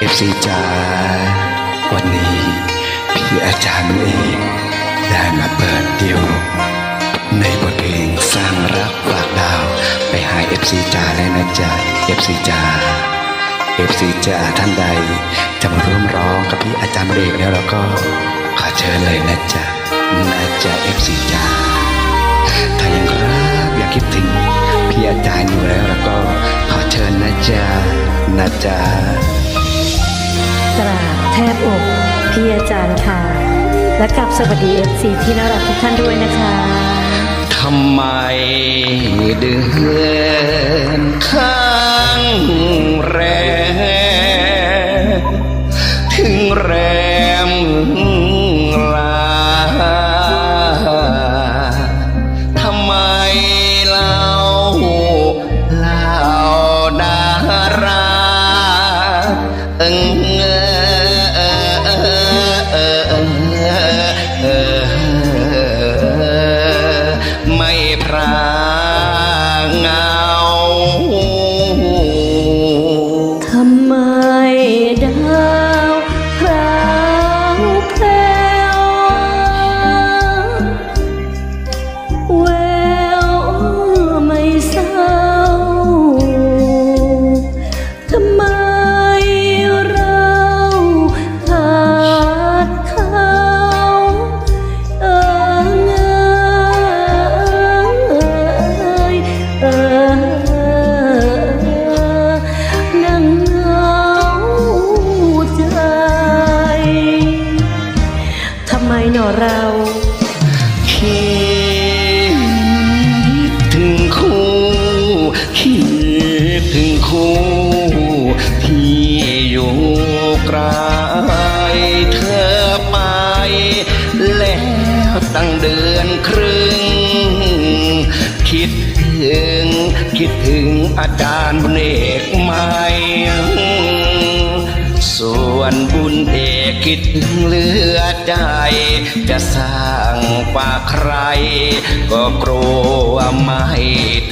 เอฟซีจ๋าวันนี้พี่อาจารย์เองได้มาเปิดเดียว ในบทเพลงสร้างรักฝากดาว ไปหาเอฟซีจ๋าแล้วนะจ๊ะเอฟซีจ๋าเอฟซีจ๋าท่านใด จะมาร่วมร้องกับพี่อาจารย์เอกแล้วเราก็ขอเชิญเลยนะจ๊ะนะจ๊ะเอฟซีจ๋าถ้ายังรักอยากคิดถึงพี่อาจารย์อยู่แล้วแล้วก็ขอเชิญนะจ๊ะนะจ๊ะ ราแทบอกพี่อาจารย์ค่ะ และกับสวัสดีเอฟซีที่น่ารักทุกท่านด้วยนะคะทำไมเดือน รา หนอเราคิดถึงคู่คิดถึงคู่ที่อยู่ไกลเธอไป แล้วตั้งเดือนครึ่ง คิดถึง คิดถึงอาจารย์บุญเอกไหม คิดถึงเหลือใจ จะสร้างฝาใคร ก็กลัวไม่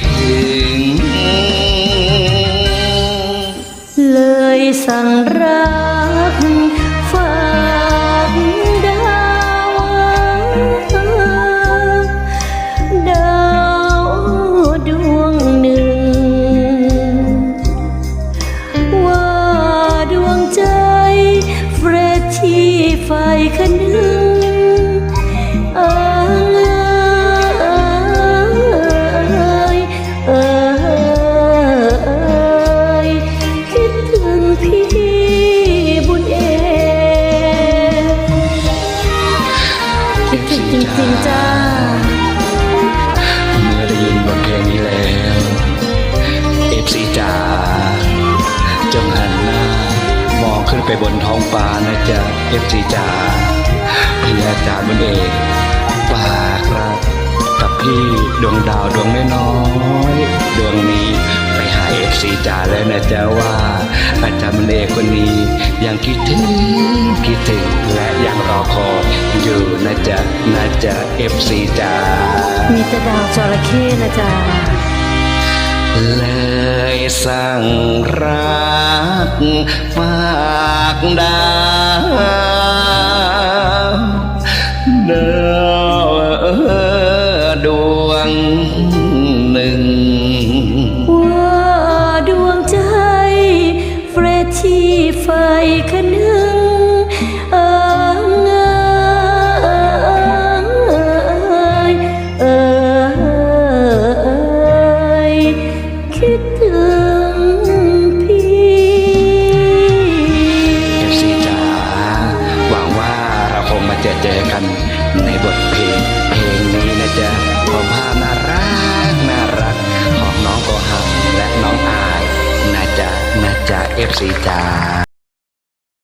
ถึง เลยสั่งร เมื่อได้ยินบทเพลงนี้แล้วเอฟซีจ๋าจงหันหน้ามองขึ้นไปบนท้องฟ้านะจ๊ะเอฟซีจ๋าพี่อาจารย์บนเอกฝากรักกับพี่ดวงดาวดวงน้อยดวงนี้ไปหาเอฟซีจ๋าแล้วนะจ๊ะว่า อาจารย์บนเอกคนนี้ยังคิดถึง ถึงและยังรอคอยอยู่นะจ๊ะนะจ๊ะเอฟซีจ๋ามีแต่ดาวจระเข้นะจ๊ะเลยสั่งรักฝากดา ขอ